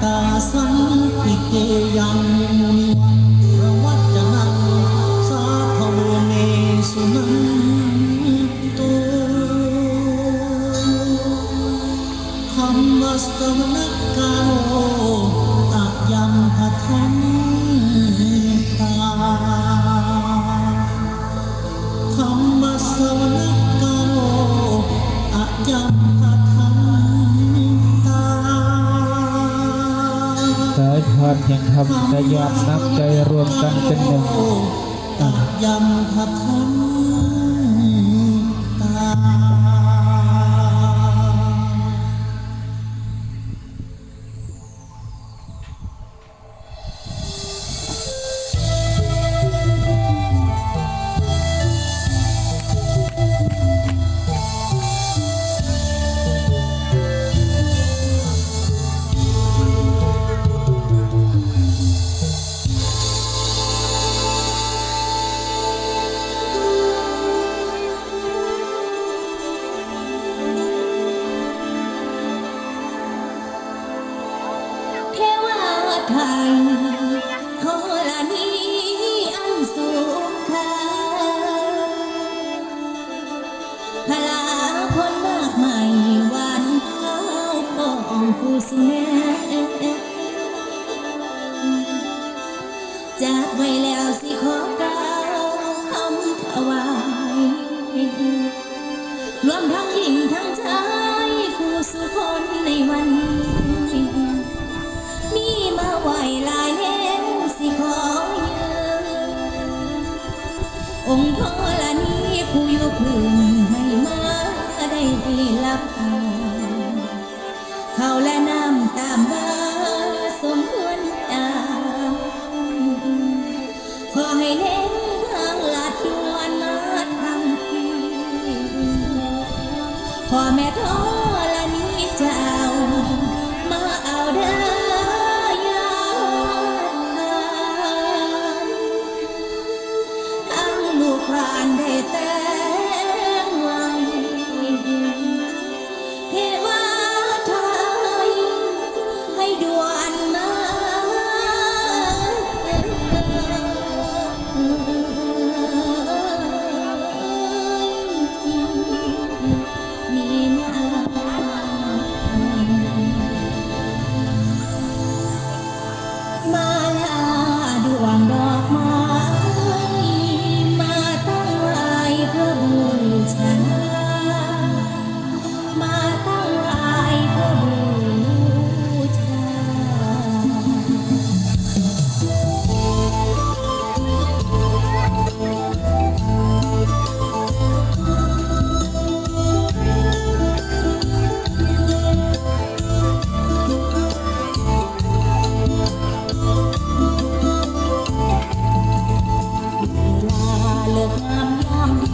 Ta 别给人 ทำแต่ยอมนับใจรวมกันเป็นหนึ่งอะยำทับทัน ไทยขอลานีอันสูงค่าพลาคนมากมายหวานเข้าวปองผู้เสุแน่จากไว้แล้วสิขอกล่าวคำถวายรวมทั้งหญิงทั้งชายคู่สุคนในวันนี้ องค์พ่อลานี้ผู้อยู่พื้นให้มาได้รับเอาเขาและน้ำตามมาสมควรตามขอให้เน้นทางลัดดวนมาทางพี่พอแม่ท้อ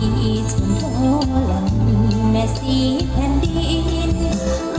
ยามดีชมโทลันแม่สีแผ่นดิน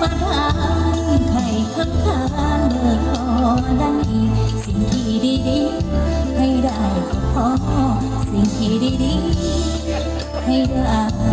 ประทานไข่ข้างทานเมื่อพอดังอีสิ่งที่ดีๆ ให้ได้ก็พอสิ่งที่ดีๆ ให้ได้